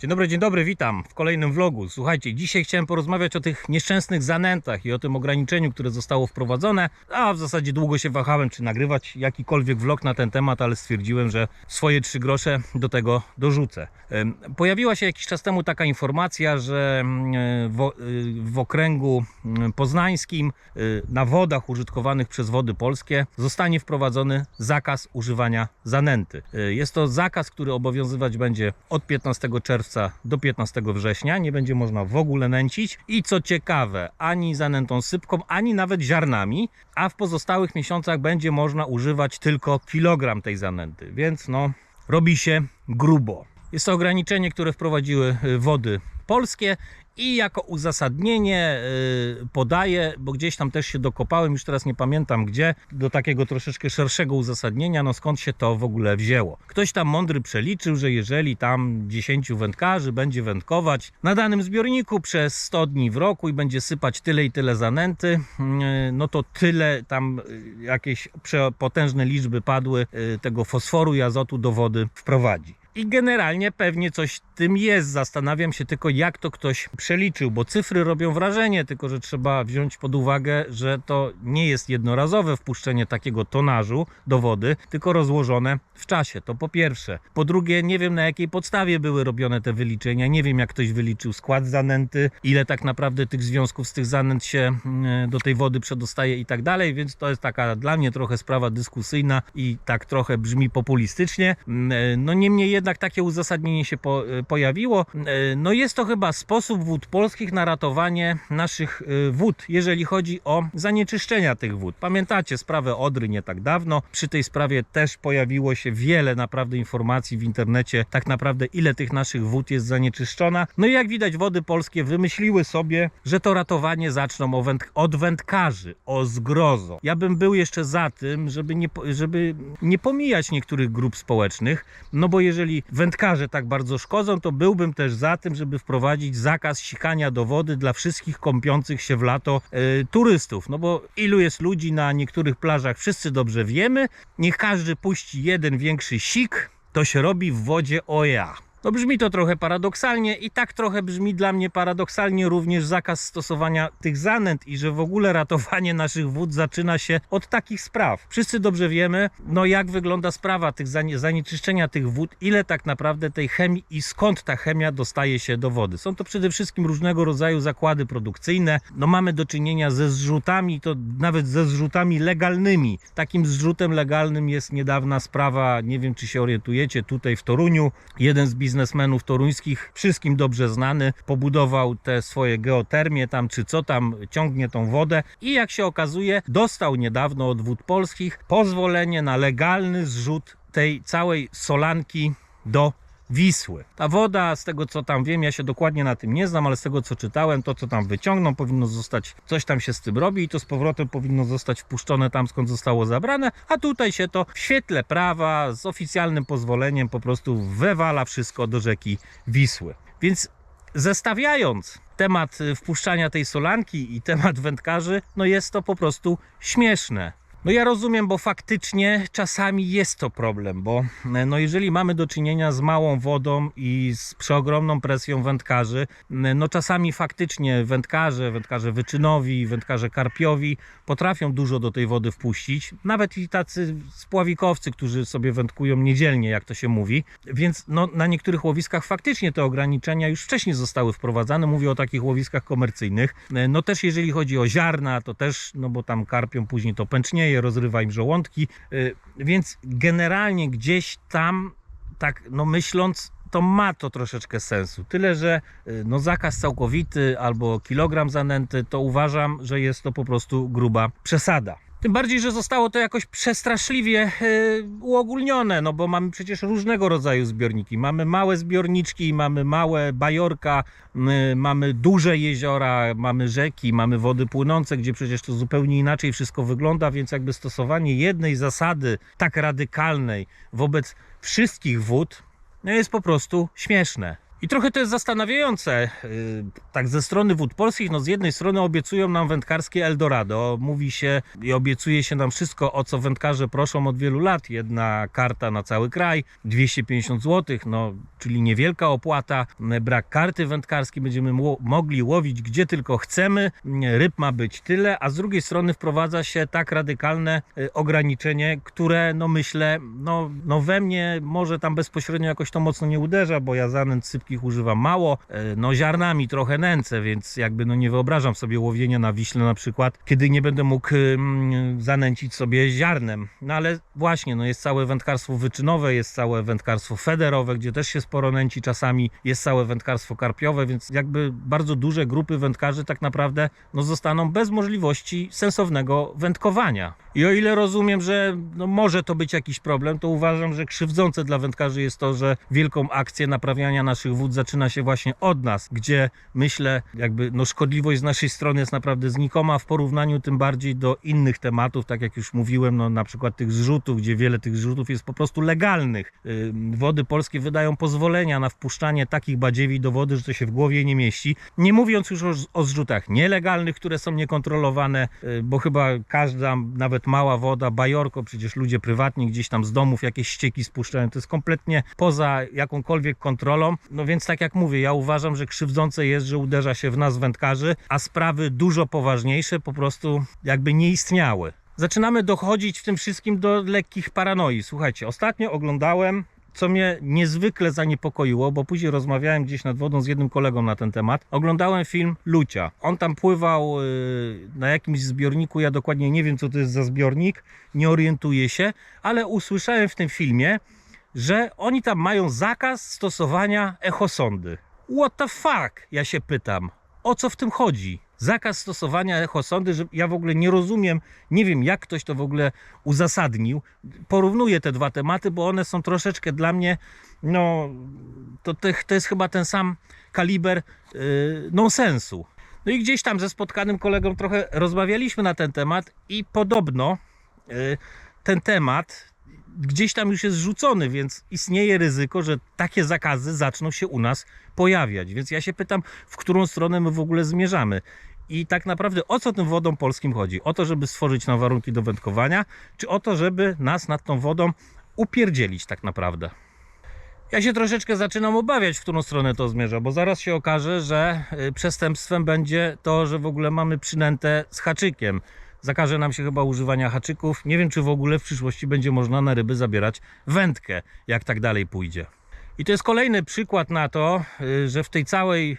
Dzień dobry, dzień dobry, witam w kolejnym vlogu. Słuchajcie, dzisiaj chciałem porozmawiać o tych nieszczęsnych zanętach i o tym ograniczeniu, które zostało wprowadzone. A w zasadzie długo się wahałem, czy nagrywać jakikolwiek vlog na ten temat, ale stwierdziłem, że swoje trzy grosze do tego dorzucę. Pojawiła się jakiś czas temu taka informacja, że mm, e, w, y, w okręgu mm, poznańskim y, na wodach użytkowanych przez wody polskie zostanie wprowadzony zakaz używania zanęty. Jest to zakaz, który obowiązywać będzie od 15 czerwca do 15 września. Nie będzie można w ogóle nęcić i co ciekawe, ani zanętą sypką, ani nawet ziarnami, a w pozostałych miesiącach będzie można używać tylko kilogram tej zanęty, więc no robi się grubo. Jest to ograniczenie, które wprowadziły y, wody polskie i jako uzasadnienie y, podaję, bo gdzieś tam też się dokopałem, już teraz nie pamiętam gdzie, do takiego troszeczkę szerszego uzasadnienia, no skąd się to w ogóle wzięło. Ktoś tam mądry przeliczył, że jeżeli tam 10 wędkarzy będzie wędkować na danym zbiorniku przez 100 dni w roku i będzie sypać tyle i tyle zanęty, y, no to tyle tam y, jakieś przepotężne liczby padły tego fosforu i azotu do wody wprowadzi. I generalnie pewnie coś tym jest. Zastanawiam się tylko, jak to ktoś przeliczył, bo cyfry robią wrażenie, tylko że trzeba wziąć pod uwagę, że to nie jest jednorazowe wpuszczenie takiego tonażu do wody, tylko rozłożone w czasie. To po pierwsze. Po drugie, nie wiem na jakiej podstawie były robione te wyliczenia. Nie wiem, jak ktoś wyliczył skład zanęty, ile tak naprawdę tych związków z tych zanęt się mm, do tej wody przedostaje i tak dalej, więc to jest taka dla mnie trochę sprawa dyskusyjna i tak trochę brzmi populistycznie. Mm, No niemniej jednak takie uzasadnienie się po, pojawiło. E, No jest to chyba sposób wód polskich na ratowanie naszych e, wód, jeżeli chodzi o zanieczyszczenia tych wód. Pamiętacie sprawę Odry nie tak dawno. Przy tej sprawie też pojawiło się wiele naprawdę informacji w internecie, tak naprawdę ile tych naszych wód jest zanieczyszczona. No i jak widać wody polskie wymyśliły sobie, że to ratowanie zaczną od wędkarzy, o zgrozo. Ja bym był jeszcze za tym, żeby nie, żeby nie pomijać niektórych grup społecznych, no bo jeżeli wędkarze tak bardzo szkodzą, to byłbym też za tym, żeby wprowadzić zakaz sikania do wody dla wszystkich kąpiących się w lato e, turystów. No bo ilu jest ludzi na niektórych plażach, wszyscy dobrze wiemy. Niech każdy puści jeden większy sik, to się robi w wodzie oja. No brzmi to trochę paradoksalnie i tak trochę brzmi dla mnie paradoksalnie również zakaz stosowania tych zanęt i że w ogóle ratowanie naszych wód zaczyna się od takich spraw. Wszyscy dobrze wiemy, no jak wygląda sprawa tych zanie- zanieczyszczenia tych wód, ile tak naprawdę tej chemii i skąd ta chemia dostaje się do wody. Są to przede wszystkim różnego rodzaju zakłady produkcyjne. No mamy do czynienia ze zrzutami, to nawet ze zrzutami legalnymi. Takim zrzutem legalnym jest niedawna sprawa, nie wiem czy się orientujecie, tutaj w Toruniu. Jeden z toruńskich, wszystkim dobrze znany, pobudował te swoje geotermie tam czy co tam, ciągnie tą wodę i jak się okazuje, dostał niedawno od wód polskich pozwolenie na legalny zrzut tej całej solanki do Wisły. Ta woda, z tego co tam wiem, ja się dokładnie na tym nie znam, ale z tego co czytałem, to co tam wyciągną, powinno zostać, coś tam się z tym robi i to z powrotem powinno zostać wpuszczone tam, skąd zostało zabrane, a tutaj się to w świetle prawa, z oficjalnym pozwoleniem po prostu wywala wszystko do rzeki Wisły. Więc zestawiając temat y, wpuszczania tej solanki i temat wędkarzy, no jest to po prostu śmieszne. No ja rozumiem, bo faktycznie czasami jest to problem, bo e, no jeżeli mamy do czynienia z małą wodą i z przeogromną presją wędkarzy, no czasami faktycznie wędkarze, wędkarze wyczynowi, wędkarze karpiowi potrafią dużo do tej wody wpuścić, nawet i tacy spławikowcy, którzy sobie wędkują niedzielnie, jak to się mówi, więc no, na niektórych łowiskach faktycznie te ograniczenia już wcześniej zostały wprowadzane, mówię o takich łowiskach komercyjnych, E, no też jeżeli chodzi o ziarna, to też, no bo tam karpią później to pęcznieje, rozrywa im żołądki, y, więc generalnie gdzieś tam, tak no myśląc, to ma to troszeczkę sensu. Tyle, że y, no zakaz całkowity albo kilogram zanęty, to uważam, że jest to po prostu gruba przesada. Tym bardziej, że zostało to jakoś przestraszliwie yy, uogólnione, no bo mamy przecież różnego rodzaju zbiorniki. Mamy małe zbiorniczki, mamy małe bajorka, mamy duże jeziora, mamy rzeki, mamy wody płynące, gdzie przecież to zupełnie inaczej wszystko wygląda, więc jakby stosowanie jednej zasady tak radykalnej wobec wszystkich wód no jest po prostu śmieszne. I trochę to jest zastanawiające. yy, Tak ze strony wód polskich, no z jednej strony obiecują nam wędkarskie Eldorado. Mówi się i obiecuje się nam wszystko, o co wędkarze proszą od wielu lat. Jedna karta na cały kraj, 250 zł, no czyli niewielka opłata. Brak karty wędkarskiej, będziemy mo- mogli łowić gdzie tylko chcemy. Ryb ma być tyle, a z drugiej strony wprowadza się tak radykalne y, ograniczenie, które no myślę, no, no we mnie może tam bezpośrednio jakoś to mocno nie uderza, bo ja zanęt używam mało, y, no ziarnami trochę nęcę, więc jakby no nie wyobrażam sobie łowienia na Wiśle na przykład, kiedy nie będę mógł zanęcić sobie ziarnem. No ale właśnie, no jest całe wędkarstwo wyczynowe, jest całe wędkarstwo federowe, gdzie też się sporo nęci czasami, jest całe wędkarstwo karpiowe, więc jakby bardzo duże grupy wędkarzy tak naprawdę no, zostaną bez możliwości sensownego wędkowania. I o ile rozumiem, że no, może to być jakiś problem, to uważam, że krzywdzące dla wędkarzy jest to, że wielką akcję naprawiania naszych wód zaczyna się właśnie od nas, gdzie myślę, jakby no, szkodliwość z naszej strony jest naprawdę znikoma w porównaniu tym bardziej do innych tematów, tak jak już mówiłem, no, na przykład tych zrzutów, gdzie wiele tych zrzutów jest po prostu legalnych. Wody polskie wydają pozwolenia na wpuszczanie takich badziewi do wody, że to się w głowie nie mieści. Nie mówiąc już o, o zrzutach nielegalnych, które są niekontrolowane, y, bo chyba każda, nawet mała woda, bajorko, przecież ludzie prywatni gdzieś tam z domów jakieś ścieki spuszczają, to jest kompletnie poza jakąkolwiek kontrolą. No więc tak jak mówię, ja uważam, że krzywdzące jest, że uderza się w nas wędkarzy, a sprawy dużo poważniejsze po prostu jakby nie istniały. Zaczynamy dochodzić w tym wszystkim do lekkich paranoi. Słuchajcie, ostatnio oglądałem co mnie niezwykle zaniepokoiło, bo później rozmawiałem gdzieś nad wodą z jednym kolegą na ten temat. Oglądałem film Lucia. On tam pływał yy, na jakimś zbiorniku, ja dokładnie nie wiem co to jest za zbiornik, nie orientuję się, ale usłyszałem w tym filmie, że oni tam mają zakaz stosowania echosondy. What the fuck? Ja się pytam. O co w tym chodzi? Zakaz stosowania echosondy, że ja w ogóle nie rozumiem, nie wiem jak ktoś to w ogóle uzasadnił. Porównuję te dwa tematy, bo one są troszeczkę dla mnie, no to, to, jest chyba ten sam kaliber yy, nonsensu. No i gdzieś tam ze spotkanym kolegą trochę rozmawialiśmy na ten temat i podobno yy, ten temat gdzieś tam już jest rzucony, więc istnieje ryzyko, że takie zakazy zaczną się u nas pojawiać. Więc ja się pytam, w którą stronę my w ogóle zmierzamy. I tak naprawdę o co tym wodom polskim chodzi? O to, żeby stworzyć nam warunki do wędkowania, czy o to, żeby nas nad tą wodą upierdzielić tak naprawdę? Ja się troszeczkę zaczynam obawiać, w którą stronę to zmierza, bo zaraz się okaże, że y, przestępstwem będzie to, że w ogóle mamy przynętę z haczykiem. Zakaże nam się chyba używania haczyków. Nie wiem, czy w ogóle w przyszłości będzie można na ryby zabierać wędkę, jak tak dalej pójdzie. I to jest kolejny przykład na to, y, że w tej całej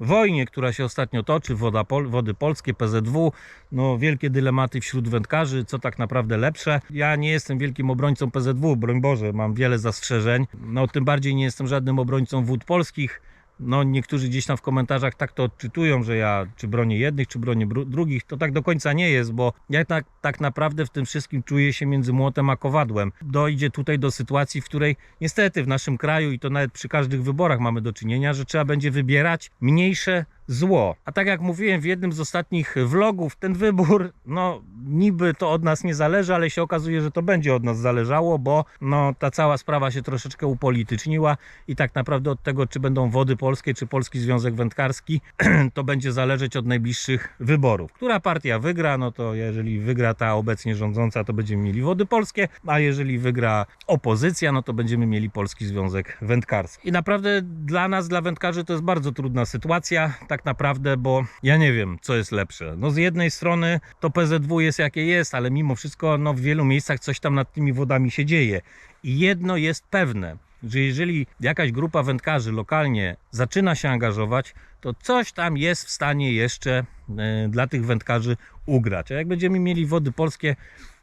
wojnie, która się ostatnio toczy, woda pol, wody polskie, PZW, no wielkie dylematy wśród wędkarzy, co tak naprawdę lepsze. Ja nie jestem wielkim obrońcą PZW, broń Boże, mam wiele zastrzeżeń. No tym bardziej nie jestem żadnym obrońcą wód polskich. No niektórzy gdzieś tam w komentarzach tak to odczytują, że ja czy bronię jednych, czy bronię drugich. To tak do końca nie jest, bo ja tak, tak naprawdę w tym wszystkim czuję się między młotem a kowadłem. Dojdzie tutaj do sytuacji, w której niestety w naszym kraju i to nawet przy każdych wyborach mamy do czynienia, że trzeba będzie wybierać mniejsze zło. A tak jak mówiłem w jednym z ostatnich vlogów, ten wybór, no niby to od nas nie zależy, ale się okazuje, że to będzie od nas zależało, bo no ta cała sprawa się troszeczkę upolityczniła i tak naprawdę od tego, czy będą wody polskie, czy Polski Związek Wędkarski, to będzie zależeć od najbliższych wyborów. Która partia wygra, no to jeżeli wygra ta obecnie rządząca, to będziemy mieli wody polskie, a jeżeli wygra opozycja, no to będziemy mieli Polski Związek Wędkarski. I naprawdę dla nas, dla wędkarzy to jest bardzo trudna sytuacja, tak naprawdę, bo ja nie wiem, co jest lepsze. No z jednej strony to PZW jest jakie jest, ale mimo wszystko no w wielu miejscach coś tam nad tymi wodami się dzieje. I jedno jest pewne, że jeżeli jakaś grupa wędkarzy lokalnie zaczyna się angażować, to coś tam jest w stanie jeszcze e, dla tych wędkarzy ugrać. A jak będziemy mieli wody polskie,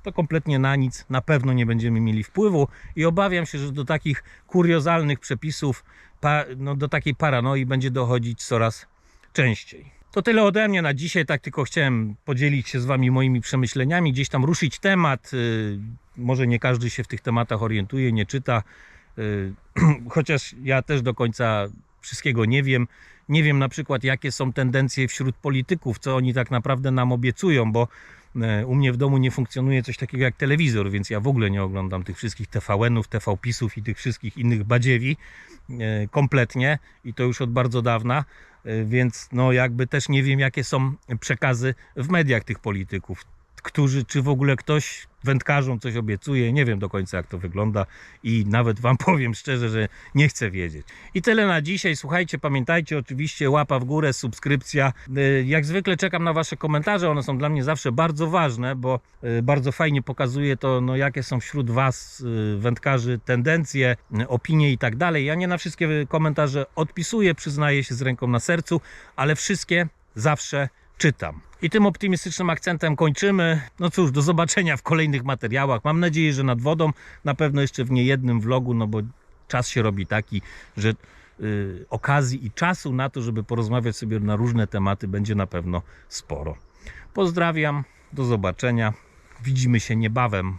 to kompletnie na nic na pewno nie będziemy mieli wpływu i obawiam się, że do takich kuriozalnych przepisów, no, do takiej paranoi będzie dochodzić coraz częściej. To tyle ode mnie na dzisiaj, tak tylko chciałem podzielić się z Wami moimi przemyśleniami, gdzieś tam ruszyć temat. y, Może nie każdy się w tych tematach orientuje, nie czyta, y, chociaż ja też do końca wszystkiego nie wiem. Nie wiem na przykład, jakie są tendencje wśród polityków, co oni tak naprawdę nam obiecują, bo U mnie w domu nie funkcjonuje coś takiego jak telewizor, więc ja w ogóle nie oglądam tych wszystkich TVN-ów, TV-pisów i tych wszystkich innych badziewi e, kompletnie i to już od bardzo dawna, e, więc no jakby też nie wiem jakie są przekazy w mediach tych polityków, którzy, czy w ogóle ktoś wędkarzom coś obiecuje, nie wiem do końca jak to wygląda i nawet wam powiem szczerze, że nie chcę wiedzieć. I tyle na dzisiaj, słuchajcie, pamiętajcie oczywiście łapa w górę, subskrypcja. Y, Jak zwykle czekam na wasze komentarze, one są dla mnie zawsze bardzo ważne, bo y, bardzo fajnie pokazuje to, no, jakie są wśród was y, wędkarzy tendencje, opinie i tak dalej. Ja nie na wszystkie komentarze odpisuję, przyznaję się z ręką na sercu, ale wszystkie zawsze czytam. I tym optymistycznym akcentem kończymy. No cóż, do zobaczenia w kolejnych materiałach. Mam nadzieję, że nad wodą, na pewno jeszcze w niejednym vlogu, no bo czas się robi taki, że y, okazji i czasu na to, żeby porozmawiać sobie na różne tematy będzie na pewno sporo. Pozdrawiam, do zobaczenia. Widzimy się niebawem